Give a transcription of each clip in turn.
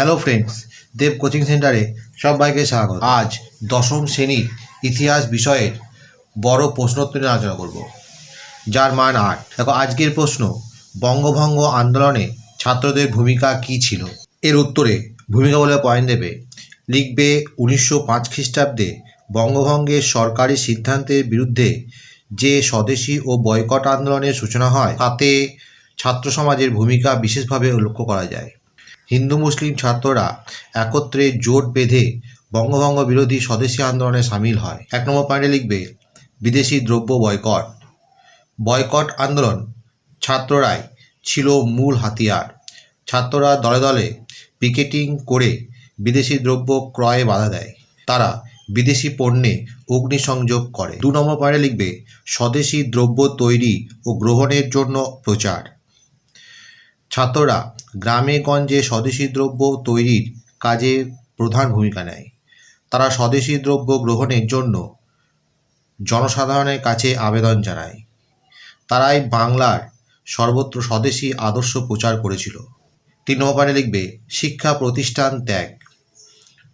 Hello friends দেব coaching সেন্টারে সবাইকে স্বাগত। আজ দশম শ্রেণির ইতিহাস বিষয়ের বড় প্রশ্নোত্তর নিয়ে আলোচনা করব। যার মান আট। দেখো, আজকের প্রশ্ন, বঙ্গভঙ্গ আন্দোলনে ছাত্রদের ভূমিকা কী ছিল? এর উত্তরে ভূমিকা বলে পয়েন্ট দেবে, লিখবে উনিশশো পাঁচ খ্রিস্টাব্দে বঙ্গভঙ্গের সরকারি সিদ্ধান্তের বিরুদ্ধে যে স্বদেশী ও বয়কট আন্দোলনের সূচনা হয়, তাতে ছাত্র সমাজের ভূমিকা বিশেষভাবে লক্ষ্য করা যায়। হিন্দু মুসলিম ছাত্ররা একত্রে জোট বেঁধে বঙ্গভঙ্গ বিরোধী স্বদেশী আন্দোলনে সামিল হয়। এক নম্বর পয়েন্টে লিখবে, বিদেশি দ্রব্য বয়কট। বয়কট আন্দোলন ছাত্ররাই ছিল মূল হাতিয়ার। ছাত্ররা দলে দলে পিকেটিং করে বিদেশি দ্রব্য ক্রয়ে বাধা দেয়। তারা বিদেশি পণ্যে অগ্নিসংযোগ করে। দু নম্বর পয়েন্টে লিখবে, স্বদেশি দ্রব্য তৈরি ও গ্রহণের জন্য প্রচার। ছাত্ররা গ্রামে গঞ্জে স্বদেশি দ্রব্য তৈরির কাজে প্রধান ভূমিকা নেয়। তারা স্বদেশি দ্রব্য গ্রহণের জন্য জনসাধারণের কাছে আবেদন জানায়। তারাই বাংলার সর্বত্র স্বদেশী আদর্শ প্রচার করেছিল। তিন নম্বর লিখবে, শিক্ষা প্রতিষ্ঠান ত্যাগ।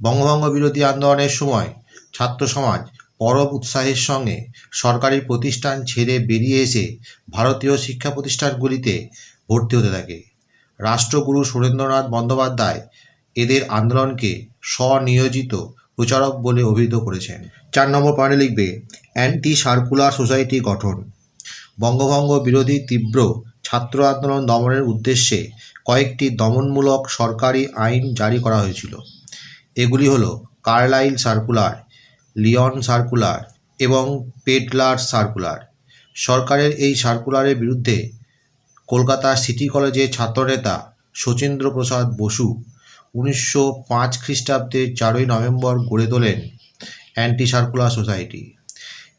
বঙ্গভঙ্গ বিরোধী আন্দোলনের সময় ছাত্র সমাজ পরব উৎসাহের সঙ্গে সরকারি প্রতিষ্ঠান ছেড়ে বেরিয়ে এসে ভারতীয় শিক্ষা প্রতিষ্ঠানগুলিতে ভর্তি হতে থাকে। রাষ্ট্রগুরু সুরেন্দ্রনাথ বন্দ্যোপাধ্যায় এদের আন্দোলনকে স্বনিয়োজিত প্রচারক বলে অভিহিত করেছেন। চার নম্বর পয়েন্টে লিখবে অ্যান্টি সার্কুলার সোসাইটি গঠন। বঙ্গভঙ্গ বিরোধী তীব্র ছাত্র আন্দোলন দমনের উদ্দেশ্যে কয়েকটি দমনমূলক সরকারি আইন জারি করা হয়েছিল। এগুলি হলো কার্লাইল সার্কুলার, লিওন সার্কুলার এবং পেডলার সার্কুলার। সরকারের এই সার্কুলারের বিরুদ্ধে কলকাতা সিটি কলেজের ছাত্রনেতা শচীন্দ্র প্রসাদ বসু উনিশশো পাঁচ খ্রিস্টাব্দে চারই নভেম্বর গড়ে তোলেন অ্যান্টি সার্কুলার সোসাইটি।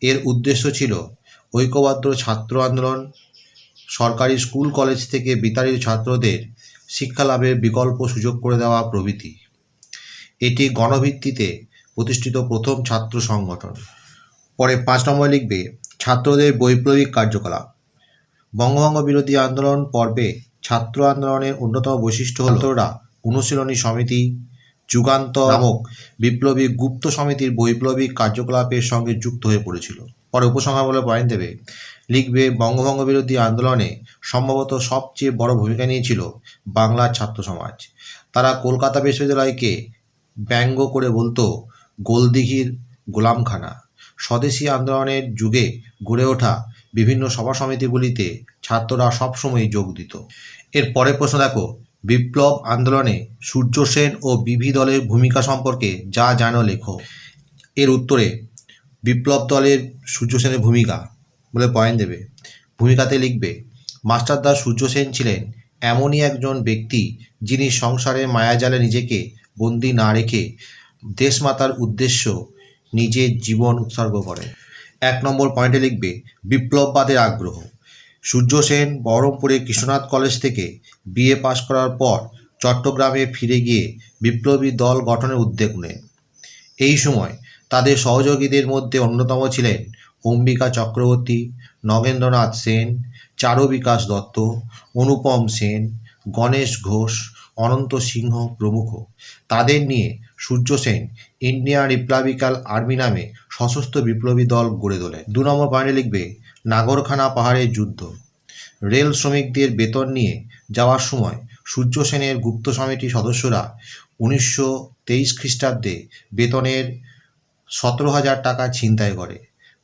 এর উদ্দেশ্য ছিল ঐক্যবদ্ধ ছাত্র আন্দোলন, সরকারি স্কুল কলেজ থেকে বিতাড়িত ছাত্রদের শিক্ষা লাভের বিকল্প সুযোগ করে দেওয়া প্রভৃতি। এটি গণভিত্তিতে প্রতিষ্ঠিত প্রথম ছাত্র সংগঠন। পরে পাঁচ নম্বর লিখবে ছাত্রদের বৈপ্লবিক কার্যকলাপ। বঙ্গভঙ্গ বিরোধী আন্দোলন পর্বে ছাত্র আন্দোলনের অন্যতম বৈশিষ্ট্য হল অনুশীলনী সমিতি যুগান্ত নামক বিপ্লবী গুপ্ত সমিতির বৈপ্লবিক কার্যকলাপের সঙ্গে যুক্ত হয়ে পড়েছিল। পরে উপসংহার বলে পয়েন্ট দেবে, লিখবে, বঙ্গভঙ্গ বিরোধী আন্দোলনে সম্ভবত সবচেয়ে বড় ভূমিকা নিয়েছিল বাংলার ছাত্র সমাজ। তারা কলকাতা বিশ্ববিদ্যালয়কে ব্যঙ্গ করে বলতো, গোলদিঘির গোলামখানা। স্বদেশী আন্দোলনের যুগে গড়ে ওঠা বিভিন্ন সভা সমিতিগুলিতে ছাত্ররা সবসময় যোগ দিত। এর পরের প্রশ্ন দেখো, বিপ্লব আন্দোলনে সূর্য সেন ও বিভি দলের ভূমিকা সম্পর্কে যা জানো লেখো। এর উত্তরে, বিপ্লব দলের সূর্য সেনের ভূমিকা বলে পয়েন্ট দেবে। ভূমিকাতে লিখবে, মাস্টারদা সূর্য সেন ছিলেন এমনই একজন ব্যক্তি যিনি সংসারের মায়াজালে নিজেকে বন্দি না রেখে দেশমাতার উদ্দেশ্য নিজের জীবন উৎসর্গ করেন। এক নম্বর পয়েন্টে লিখবে, বিপ্লববাদের আগ্রহ। সূর্য সেন বহরমপুরে কৃষ্ণনাথ কলেজ থেকে বিএ পাশ করার পর চট্টগ্রামে ফিরে গিয়ে বিপ্লবী দল গঠনের উদ্যোগ নেন এই সময় তাদের সহযোগীদের মধ্যে অন্যতম ছিলেন অম্বিকা চক্রবর্তী, নগেন্দ্রনাথ সেন চারু বিকাশ দত্ত, অনুপম সেন, গণেশ ঘোষ, অনন্ত সিংহ প্রমুখ। তাদের নিয়ে Surya Sen Indian republican army নামে সশস্ত্র বিপ্লবী দল গড়ে তোলেন দু নম্বর পয়েন্টে লিখবে, নাগরখানা পাহাড়ের যুদ্ধ। রেল শ্রমিকদের বেতন নিয়ে যাওয়ার সময় সূর্য সেনের গুপ্ত সমিতির সদস্যরা উনিশশো তেইশ খ্রিস্টাব্দে বেতনের সতেরো হাজার টাকা ছিনতাই করে।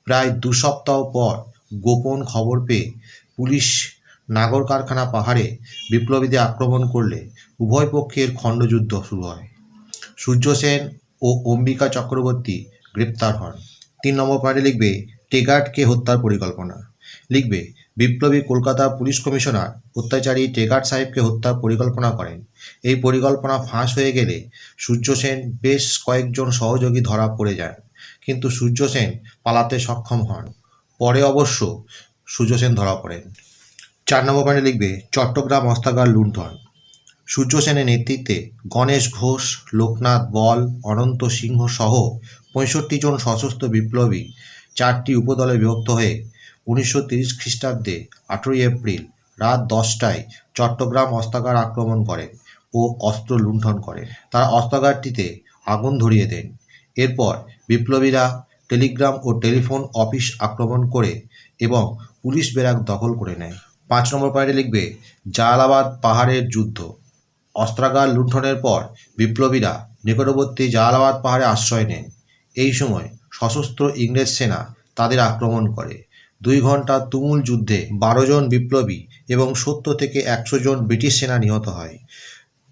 প্রায় দু সপ্তাহ পর গোপন খবর পেয়ে পুলিশ নাগর কারখানা পাহাড়ে বিপ্লবীদের আক্রমণ করলে উভয় পক্ষের খণ্ডযুদ্ধ শুরু হয়। সূর্য সেন ও অম্বিকা চক্রবর্তী গ্রেপ্তার হন। তিন নম্বর পয়েন্টে লিখবে, টেগার্টকে হত্যার পরিকল্পনা। লিখবে, বিপ্লবী কলকাতা পুলিশ কমিশনার অত্যাচারী টেগার্ট সাহেবকে হত্যার পরিকল্পনা করেন। এই পরিকল্পনা ফাঁস হয়ে গেলে সূর্য সেন বেশ কয়েকজন সহযোগী ধরা পড়ে যান। কিন্তু সূর্য সেন পালাতে সক্ষম হন। পরে অবশ্য সূর্য সেন ধরা পড়েন। চার নম্বর পয়েন্টে লিখবে, চট্টগ্রাম অস্তাগার লুণ্ঠন। সূর্য সেনের নেতৃত্বে গণেশ ঘোষ, লোকনাথ বল, অনন্ত সিংহ সহ পঁয়ষট্টি জন সশস্ত্র বিপ্লবী চারটি উপদলে বিভক্ত হয়ে উনিশশো তিরিশ খ্রিস্টাব্দে আঠেরোই এপ্রিল রাত দশটায় চট্টগ্রাম অস্তাগার আক্রমণ করেন ও অস্ত্র লুণ্ঠন করে। তারা অস্ত্রাগারটিতে আগুন ধরিয়ে দেন। এরপর বিপ্লবীরা টেলিগ্রাম ও টেলিফোন অফিস আক্রমণ করে এবং পুলিশ বেরাক দখল করে নেয়। পাঁচ নম্বর পয়েন্টে লিখবে, জালালাবাদ পাহাড়ের যুদ্ধ। অস্ত্রাগার লুণ্ঠনের পর বিপ্লবীরা নিকটবর্তী জালালাবাদ পাহাড়ে আশ্রয় নেন। এই সময় সশস্ত্র ইংরেজ সেনা তাদের আক্রমণ করে। দুই ঘণ্টা তুমুল যুদ্ধে বারো জন বিপ্লবী এবং সত্তর থেকে একশো জন ব্রিটিশ সেনা নিহত হয়।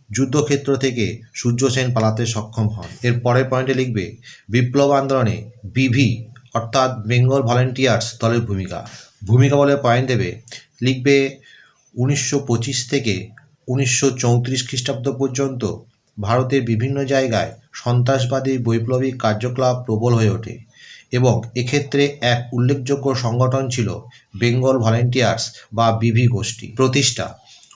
যুদ্ধক্ষেত্র থেকে সূর্য সেন পালাতে সক্ষম হন। এর পরের পয়েন্টে লিখবে, বিপ্লব আন্দোলনে বিভি, অর্থাৎ বেঙ্গল ভলেন্টিয়ার্স দলের ভূমিকা। ভূমিকা বলে পয়েন্ট দেবে, লিখবে, উনিশশো পঁচিশ থেকে উনিশশো চৌত্রিশ খ্রিস্টাব্দ পর্যন্ত ভারতের বিভিন্ন জায়গায় সন্ত্রাসবাদী বৈপ্লবিক কার্যকলাপ প্রবল হয়ে ওঠে এবং এক্ষেত্রে এক উল্লেখযোগ্য সংগঠন ছিল বেঙ্গল ভলেন্টিয়ার্স বা বিভি গোষ্ঠী। প্রতিষ্ঠা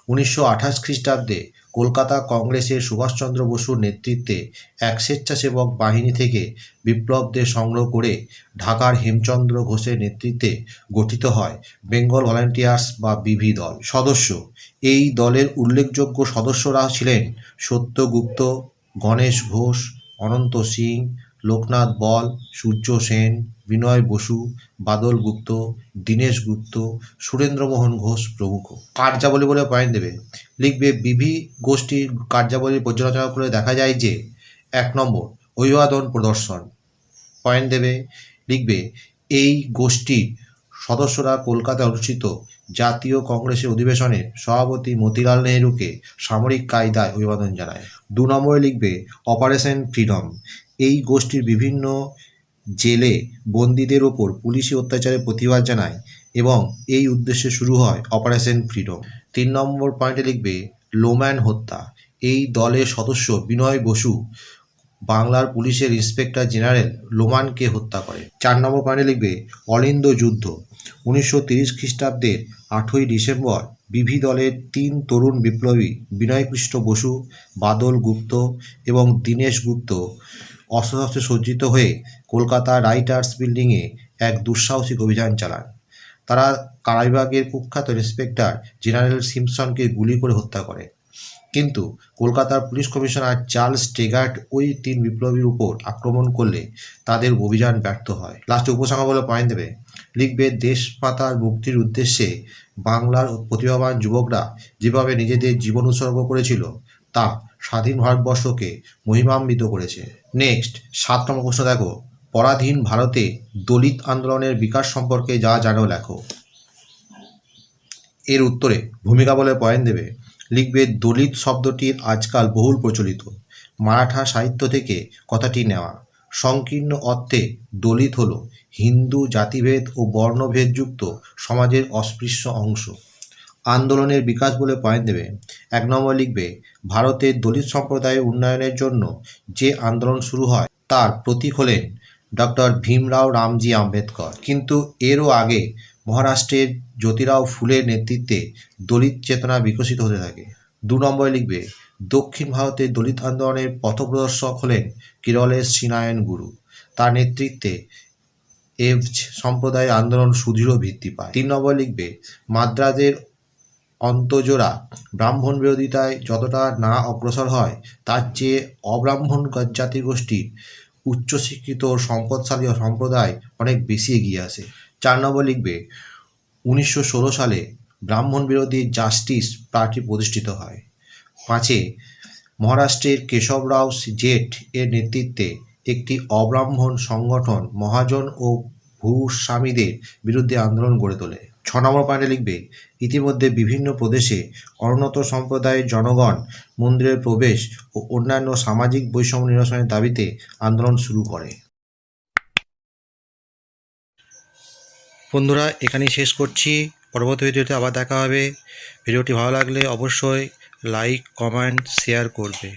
উনিশশো আঠাশ খ্রিস্টাব্দে কলকাতা কংগ্রেসের সুভাষচন্দ্র বসুর নেতৃত্বে এক স্বেচ্ছাসেবক বাহিনী থেকে বিপ্লবদের সংগ্রহ করে ঢাকার হেমচন্দ্র ঘোষের নেতৃত্বে গঠিত হয় বেঙ্গল ভলেন্টিয়ার্স বা বিভি দল। সদস্য। এই দলের উল্লেখযোগ্য সদস্যরা ছিলেন সত্যগুপ্ত, গণেশ ঘোষ, অনন্ত সিং, লোকনাথ বল, সূর্য সেন বিনয় বসু, বাদল গুপ্ত, দীনেশ গুপ্ত, সুরেন্দ্রমোহন ঘোষ প্রমুখ। কার্যাবলী বলে পয়েন্ট দেবে। লিখবে, বিভি গোষ্ঠীর কার্যাবলী পর্যালোচনা করে দেখা যায় যে, এক নম্বর, অভিবাদন প্রদর্শন। পয়েন্ট দেবে। লিখবে, এই গোষ্ঠীর সদস্যরা কলকাতায় অনুষ্ঠিত জাতীয় কংগ্রেসের অধিবেশনে সভাপতি মতিলাল নেহরুকে সামরিক কায়দায় অভিবাদন জানায়। দু নম্বরে লিখবে, অপারেশন ফ্রিডম। এই গোষ্ঠীর বিভিন্ন জেলে বন্দীদের ওপর পুলিশি অত্যাচারের প্রতিবাদ জানায় এবং এই উদ্দেশ্যে শুরু হয় অপারেশন ফ্রিডম। তিন নম্বর পয়েন্টে লিখবে, লোম্যান হত্যা। এই দলের সদস্য বিনয় বসু, বাংলার পুলিশের ইন্সপেক্টর জেনারেল লোমানকে হত্যা করে। চার নম্বর পয়েন্টে লিখবে, অলিন্দ যুদ্ধ। উনিশশো তিরিশ খ্রিস্টাব্দের আটই ডিসেম্বর, বিভি দলের তিন তরুণ বিপ্লবী বিনয়কৃষ্ণ বসু, বাদল গুপ্ত এবং দীনেশ গুপ্ত অস্ত্রশস্ত্রে সজ্জিত হয়ে কলকাতা রাইটার্স বিল্ডিংয়ে এক দুঃসাহসিক অভিযান চালান। তারা কারাবিভাগের কুখ্যাত ইন্সপেক্টর জেনারেল সিমসনকে গুলি করে হত্যা করে। কিন্তু কলকাতার পুলিশ কমিশনার চার্লস টেগার্ট ওই তিন বিপ্লবীর উপর আক্রমণ করলে তাদের অভিযান ব্যর্থ হয়। লাস্টে উপসংহার বলে পয়েন্ট দেবে। লিখবে, দেশ পাতার মুক্তির উদ্দেশ্যে বাংলার প্রতিভাবান যুবকরা যেভাবে নিজেদের জীবন উৎসর্গ করেছিল, তা স্বাধীন ভারতবর্ষকে মহিমান্বিত করেছে। নেক্সট সাত নম্বর প্রশ্ন দেখো। পরাধীন ভারতে দলিত আন্দোলনের বিকাশ সম্পর্কে যা জানো, লেখো। এর উত্তরে ভূমিকা বলে পয়েন্ট দেবে। লিখবে, দলিত শব্দটির আজকাল বহুল প্রচলিত। মারাঠা সাহিত্য থেকে কথাটি নেওয়া। সংকীর্ণ অর্থে দলিত হল হিন্দু জাতিভেদ ও বর্ণভেদযুক্ত সমাজের অস্পৃশ্য অংশ। আন্দোলনের বিকাশ বলে পয়েন্ট দেবে। এক নম্বর লিখবে, ভারতের দলিত সম্প্রদায়ের উন্নয়নের জন্য যে আন্দোলন শুরু হয়, তার প্রতীক হলেন ডক্টর ভীমরাও রামজি আম্বেদকর। কিন্তু এরও আগে মহারাষ্ট্রের জ্যোতিরাও ফুলের নেতৃত্বে দলিত চেতনা বিকশিত হতে থাকে। দু নম্বরে লিখবে, দক্ষিণ ভারতের দলিত আন্দোলনের পথপ্রদর্শক হলেন কেরলের শ্রীনারায়ণ গুরু। তার নেতৃত্বে এভজ সম্প্রদায় আন্দোলন সুদৃঢ় ভিত্তি পায়। তিন নম্বর লিখবে, মাদ্রাজের অন্তজোড়া। ব্রাহ্মণ বিরোধিতায় যতটা না অগ্রসর হয়, তার চেয়ে অব্রাহ্মণ জাতি গোষ্ঠীর উচ্চশিক্ষিত সম্পদশালী সম্প্রদায় অনেক বেশি এগিয়ে আসে। চার নম্বর লিখবে, উনিশশো ষোলো সালে ব্রাহ্মণ বিরোধী জাস্টিস পার্টি প্রতিষ্ঠিত হয়। পাঁচে, মহারাষ্ট্রের কেশবরাও জেট এর নেতৃত্বে একটি অব্রাহ্মণ সংগঠন মহাজন ও ভূস্বামীদের বিরুদ্ধে আন্দোলন গড়ে তোলে। ছ নম্বর পয়েন্টে লিখবে, ইতিমধ্যে বিভিন্ন প্রদেশে অনুন্নত সম্প্রদায়ের জনগণ মন্দিরের প্রবেশ ও অন্যান্য সামাজিক বৈষম্য নিরসনের দাবিতে আন্দোলন শুরু করে। বন্ধুরা, এখানেই শেষ করছি। পরবর্তী ভিডিওতে আবার দেখা হবে। ভিডিওটি ভালো লাগলে অবশ্যই লাইক, কমেন্ট, শেয়ার করবে।